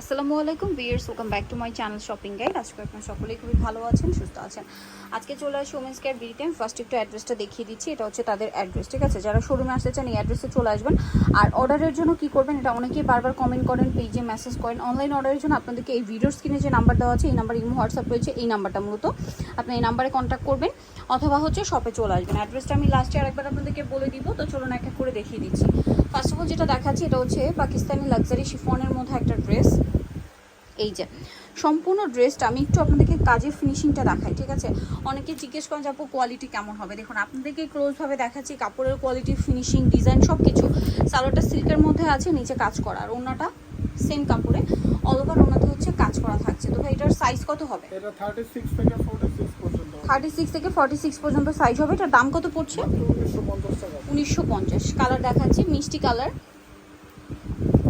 আসসালামু আলাইকুম viewers welcome back to my channel shopping guide আজকে আপনারা সকলেই খুবই ভালো আছেন, সুস্থ আছেন। আজকে চলে আসি ওমেন্স কেয়ার বিডিতে আমি ফার্স্ট একটু অ্যাড্রেসটা দেখিয়ে দিচ্ছি, এটা হচ্ছে তাদের অ্যাড্রেস ঠিক আছে? যারা শোরুমে আসতে চান, এই অ্যাড্রেসে চলে আসবেন। আর অর্ডারের জন্য কি করবেন, এটা অনেকেই বারবার কমেন্ট করেন পেজে মেসেজ করেন। অনলাইন অর্ডারের জন্য আপনাদেরকে এই ভিডিওর স্ক্রিনে যে নাম্বার দেওয়া আছে, এই নাম্বার ইমো হোয়াটসঅ্যাপ রয়েছে, এই নাম্বারটা মূলত। আপনি এই নাম্বারে কন্ট্যাক্ট করবেন, অথবা হচ্ছে শপে চলে আসবেন। অ্যাড্রেসটা আমি লাস্টে আরেকবার আপনাদেরকে বলে দিব, তো চলুন এক এক করে দেখিয়ে দিচ্ছি। ফার্স্ট অফ অল যেটা দেখাচ্ছি, এটা হচ্ছে পাকিস্তানি লাক্সারি শিফনের মধ্যে একটা ড্রেস এই যে সম্পূর্ণ ড্রেসটা আমি একটু আপনাদেরকে কাজের ফিনিশিংটা দেখাই ঠিক আছে? অনেকে জিজ্ঞেস করেন যে আপু কোয়ালিটি কেমন হবে? দেখুন আপনাদেরকে ক্লোজভাবে দেখাচ্ছি কাপড়ের কোয়ালিটি ফিনিশিং ডিজাইন সব কিছু সালোয়ারটা সিল্কের মধ্যে আছে নিচে কাজ করা। আর ওনাটা সেম কাপড়ে। অল ওভার ওনাতে হচ্ছে কাজ করা থাকছে। তো ভাই এটার সাইজ কত হবে? এটা 36 থেকে 46 পর্যন্ত থার্টি সিক্স থেকে ফর্টি সিক্স পর্যন্ত সাইজ হবে। এটার দাম কত পড়ছে? মাত্র 1950 টাকা। উনিশশো পঞ্চাশ। কালার দেখাচ্ছি মিষ্টি কালার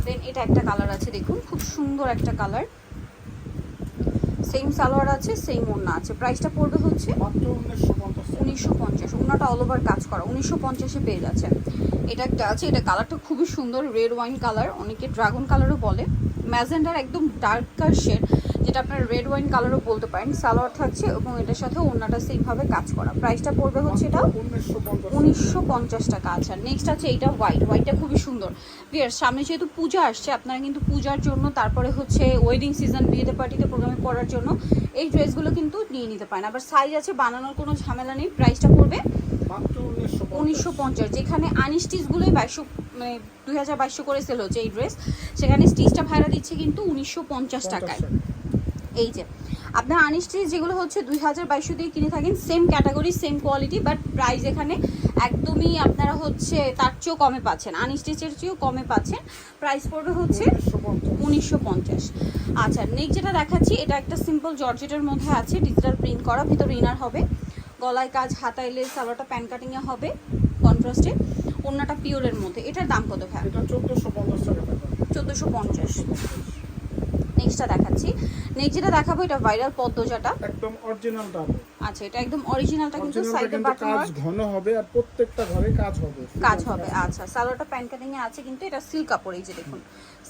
দেন এটা একটা কালার আছে দেখুন। খুব সুন্দর একটা কালার সেম সালোয়ার আছে সেম ওড়না আছে। প্রাইসটা পড়বে হচ্ছে মাত্র 1950 টাকা উনিশশো পঞ্চাশ। ওড়নাটা অল ওভার কাজ করা। উনিশশো পঞ্চাশে পেয়ে যাচ্ছে। এটা একটা আছে এটা কালারটা খুবই সুন্দর রেড ওয়াইন কালার অনেকে ড্রাগন কালারও বলে। ম্যাজেন্ডার একদম ডার্ক কার শেড যেটা আপনার রেড ওয়াইন কালারও বলতে পারেন সালোয়ার থাকছে এবং এটার সাথে ওনাটা সেইভাবে কাজ করা। প্রাইসটা পড়বে হচ্ছে এটা 1950 উনিশশো পঞ্চাশ টাকা আচ্ছা নেক্সট আছে এইটা হোয়াইট হোয়াইটটা খুবই সুন্দর। বিয়ার সামনে যেহেতু পূজা আসছে আপনারা কিন্তু পূজার জন্য তারপরে হচ্ছে ওয়েডিং সিজন বিয়েতে পার্টিতে প্রোগ্রামে পড়ার জন্য এই ড্রেসগুলো কিন্তু নিয়ে নিতে পারেন। আবার সাইজ আছে বানানোর কোনো ঝামেলা নেই প্রাইসটা পড়বে উনিশশো পঞ্চাশ। যেখানে আনস্টিচগুলোই বাইশশো মানে দুই হাজার বাইশশো করে সেল হচ্ছে এই ড্রেস সেখানে স্টিচটা ভাড়া দিচ্ছে কিন্তু উনিশশো পঞ্চাশ টাকায়। এই যে আপনার আনস্টিচ যেগুলো হচ্ছে দুই হাজার বাইশশো দিয়ে কিনে থাকেন same category same quality but price এখানে একদমই আপনারা হচ্ছে তার চেয়েও কমে পাচ্ছেন। আনস্টিচের চেয়েও কমে পাচ্ছেন। প্রাইস পড়বে হচ্ছে উনিশশো পঞ্চাশ। আচ্ছা নেক্সট যেটা দেখাচ্ছি এটা একটা সিম্পল জর্জেটের মধ্যে আছে ডিজিটাল প্রিন্ট করা ভিতরে ইনার হবে। গলায় কাজ হাতায় লেস সালোয়ারটা প্যান কাটিংয়ে হবে কন্ট্রাস্টে অন্যটা পিওরের মধ্যে। এটার দাম কত ভাই? এটা 1450 টাকা টাকা। চোদ্দোশো পঞ্চাশ। নেক্সটটা দেখাচ্ছি। নেক্সট যেটা দেখাবো এটা ভাইরাল পদ্মজাটা। একদম অরিজিনাল ডাবল আচ্ছা এটা একদম অরিজিনালটা কিন্তু সাইডে বাটন কাজ ঘন হবে আর প্রত্যেকটা ঘরে কাজ হবে। কাজ হবে আচ্ছা। সালোয়ারটা প্যান কাটিং এ আছে কিন্তু এটা সিল্ক কাপড় এই যে দেখুন।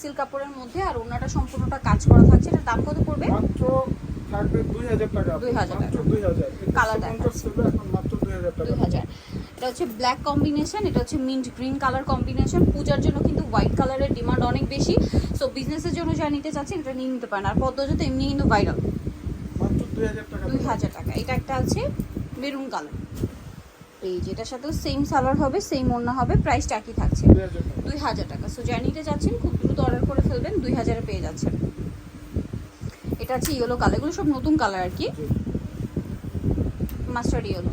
সিল্ক কাপড়ের মধ্যে আর ওনাটা সম্পূর্ণটা কাজ করা থাকছে। এটা দাম কত পড়বে? মাত্র থাকবে 2000 টাকা। 2000 মাত্র টাকা। 2000 কালার 50 ছিল এখন মাত্র 2000 টাকা। দুই হাজার। এটা হচ্ছে ব্ল্যাক কম্বিনেশন এটা হচ্ছে মিন্ট গ্রিন কালার কম্বিনেশন পূজার জন্য কিন্তু হোয়াইট কালারের ডিমান্ড অনেক বেশি। বিজনেসের জন্য যারা নিতে চাচ্ছেন এটা নিয়ে নিতে পারেন। আর পদ্ম পদ্মজাতে এমনি কিন্তু ভাইরাল মাত্র 2000 টাকা দুই হাজার টাকা। এটা একটা আছে মেরুন কালার এই যেটার সাথেও সেম সালোয়ার হবে সেম ওড়না হবে প্রাইসটা একই থাকছে। 2000 টাকা। দুই হাজার টাকা। সো যারা নিতে যাচ্ছেন খুব দ্রুত অর্ডার করে ফেলবেন দুই হাজারে পেয়ে যাচ্ছেন। এটা আছে ইয়েলো কালার এগুলো সব নতুন কালার আর কি। মাস্টার্ড ইয়েলো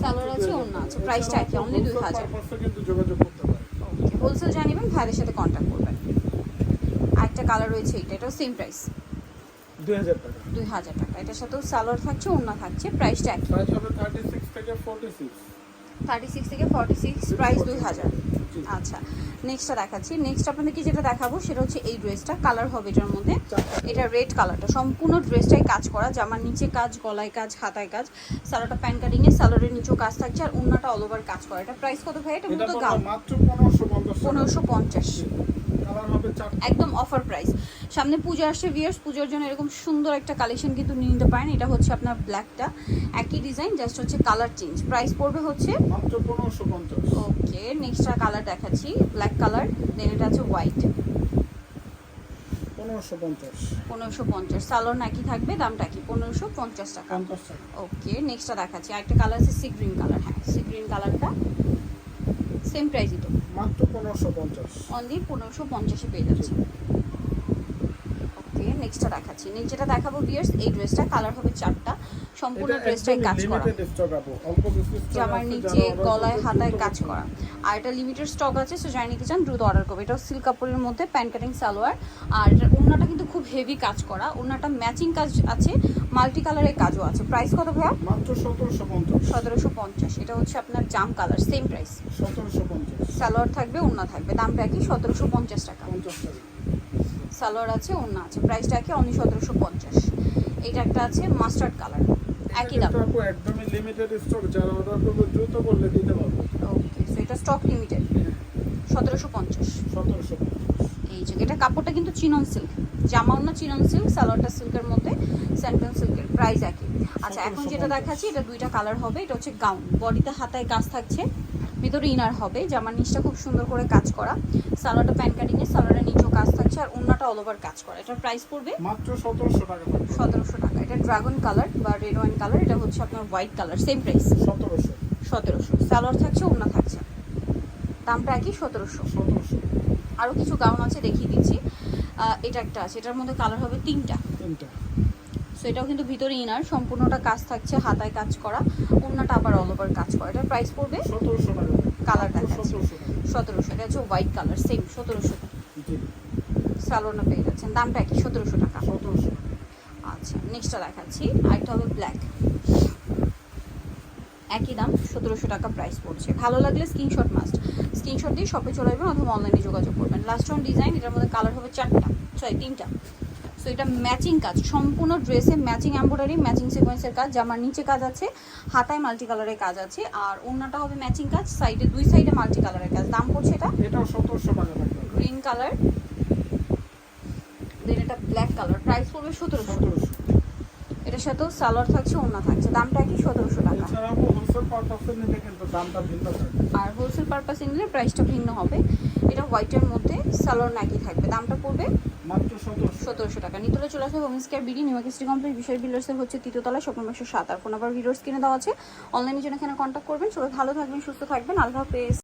সালোয়ার আছে ওড়না আছে। প্রাইসটা একই অনলি দুই হাজার। পারপাসে কিন্তু যোগাযোগ করতে পারে হোলসেল জানিবেন ভাইদের সাথে কন্ট্যাক্ট করবেন। একটা কালার রয়েছে এটা এটাও সেম প্রাইস 2000 টাকা। 2000 টাকা। এটার সাথেও সালোয়ার থাকছে ওন্না থাকছে প্রাইসটা একই। প্রাইস হবে 36 থেকে 46 36 আচ্ছা নেক্সটটা দেখাচ্ছি। নেক্সট যেটা সেটা হচ্ছে এই ড্রেসটা কালার হবে এটার মধ্যে। এটা রেড কালারটা সম্পূর্ণ ড্রেসটাই কাজ করা জামার নিচে কাজ গলায় কাজ হাতায় কাজ। সালোটা প্যান কাটিং এ সালোয়ারের নিচেও কাজ থাকছে আর ওন্নাটা অল ওভার কাজ করা। এটা প্রাইস কত ভাই? এটা পনেরোশো গাউন একদম অফার প্রাইস সামনে পুজো আসছে ভিয়ার্স পুজোর জন্য এরকম সুন্দর একটা কালেকশন কিন্তু নিয়ে নিতে পারেন। এটা হচ্ছে আপনার ব্ল্যাকটা একই ডিজাইন জাস্ট হচ্ছে কালার চেঞ্জ প্রাইস পড়বে হচ্ছে? মাত্র 1550 ওকে নেক্সট কালার দেখাচ্ছি। ব্ল্যাক কালার দেন এটা আছে হোয়াইট 1550 পনেরোশো পঞ্চাশ। সালোয়ার নাকি থাকবে দামটা কি পনেরোশো পঞ্চাশ টাকা। 50 টাকা। ওকে নেক্সটটা দেখাচ্ছি। আরেকটা কালার আছে সি গ্রিন কালার হ্যাঁ সি গ্রিন কালারটা সেম প্রাইসই তো। মাত্র 1550 অনলি পনেরোশো পঞ্চাশে পেয়ে যাচ্ছে নেক্সটটা দেখাচ্ছি। যেটা দেখাবো বিয়ার্স এই ড্রেসটা কালার হবে চারটা। সম্পূর্ণ ড্রেসটাই কাজ করা। জামার নিচে গলায় হাতায় কাজ করা। আর এটা লিমিটেড স্টক আছে সো যাই নিতে চান দ্রুত অর্ডার করবে। এটা সিল্ক কাপড়ের মধ্যে প্যান্ট কাটিং সালোয়ার। আর এটার ওড়নাটা কিন্তু খুব হেভি কাজ করা। ওড়নাটা ম্যাচিং কাজ আছে মাল্টি কালারের কাজও আছে। প্রাইস কত ভাইয়া? মাত্র 1750 সতেরোশো পঞ্চাশ। এটা হচ্ছে আপনার জাম কালার সেম প্রাইস 1750 সালোয়ার থাকবে ওড়না থাকবে। দামটা একই সতেরোশো পঞ্চাশ টাকা। 50 টাকা। সালোয়ার আছে ওড়না আছে। প্রাইসটা একই অনলি সতেরোশো পঞ্চাশ। এইটা একটা আছে মাস্টার্ড কালার একই দাম। একদমই লিমিটেড স্টক যারা অর্ডার করবে দ্রুত করলে দিতে পারবে। ওকে সো এটা স্টক লিমিটেড সতেরোশো পঞ্চাশ। 1750 এই যে এটা কাপড়টা কিন্তু চিনন সিল্ক জামা অন্য চিনন সিল্ক সালোয়ারটা সিল্কের মধ্যে স্যান্টন সিল্কের প্রাইস একই। আচ্ছা এখন যেটা দেখাচ্ছি এটা দুইটা কালার হবে এটা হচ্ছে গাউন বডিতে হাতায় কাজ থাকছে। ভিতরে ইনার হবে জামার নিচটা খুব সুন্দর করে কাজ করা। সালোয়ারটা প্যান কাটিং এ সালোয়ারের নিচেও কাজ থাকছে আর অন্যটা অল ওভার কাজ করা। এটার প্রাইস পড়বে মাত্র সতেরোশো টাকা থাকবে সতেরোশো টাকা। এটা ড্রাগন কালার বা রেড ওয়াইন কালার এটা হচ্ছে আপনার হোয়াইট কালার সেম প্রাইস সতেরোশো। সতেরোশো। সালোয়ার থাকছে ওড়না থাকছে। দামটা একই সতেরোশো। সতেরোশো। আরও কিছু গাউন আছে দেখিয়ে দিচ্ছি। এটা একটা আছে এটার মধ্যে কালার হবে তিনটা। তিনটা। সো এটাও কিন্তু ভিতরে ইনার সম্পূর্ণটা কাজ থাকছে হাতায় কাজ করা। ওড়নাটা আবার অল ওভার কাজ করা। এটার প্রাইস পড়বে? সতেরোশো টাকা। কালার মাত্র সতেরোশো এটা হচ্ছে হোয়াইট কালার সেম সতেরোশো জি। সালোনা পেয়ে যাচ্ছেন। দামটা একই সতেরোশো টাকা। সতেরোশো আচ্ছা নেক্সটটা দেখাচ্ছি। আরেকটা হবে ব্ল্যাক একই দাম সতেরোশো টাকা প্রাইস পড়ছে। ভালো লাগলে স্ক্রিনশট মাস্ট স্ক্রিনশট দিয়ে শপে চলে যাবেন অথবা অনলাইনে যোগাযোগ করবেন। লাস্ট অন ডিজাইন এটার মধ্যে কালার হবে চারটা সরি তিনটা। সো এটা ম্যাচিং কাজ। সম্পূর্ণ ড্রেসে ম্যাচিং এম্ব্রয়ডারি ম্যাচিং সিকোয়েন্সের কাজ। জামার নিচে কাজ আছে হাতায় মাল্টি কালারের কাজ আছে আর ওড়নাটা হবে ম্যাচিং কাজ। সাইডে দুই সাইডে মাল্টি কালারের কাজ। দাম পড়ছে এটা? এটাও সতেরোশো টাকা গ্রিন কালার দেন এটা ব্ল্যাক কালার প্রাইস পড়বে সতেরোশো। সতেরোশো। এটার সাথেও সালোয়ার থাকছে ওড়না থাকছে। দামটা কি সতেরোশো টাকা। আর হোলসেল পারপাস নিলে প্রাইসটা ভিন্ন হবে। এটা হোয়াইটের মধ্যে সালোয়ার নাকি থাকবে। দামটা পড়বে সতেরোশো। টাকা। নিতলে চলে আসবে হোমস কেয়ার বিডি নিউ স্ট্রি কমপ্লেক্স বিষয় বিল্ডার্সের হচ্ছে তৃতীয়তলা স্বপ্ন সাত। আর ফোন নাম্বার ভিডিওস কিনে দেওয়া আছে। অনলাইনে জন্য এখানে কন্ট্যাক্ট করবেন। সবাই ভালো থাকবেন সুস্থ থাকবেন। আল্লাহ হাফেজ।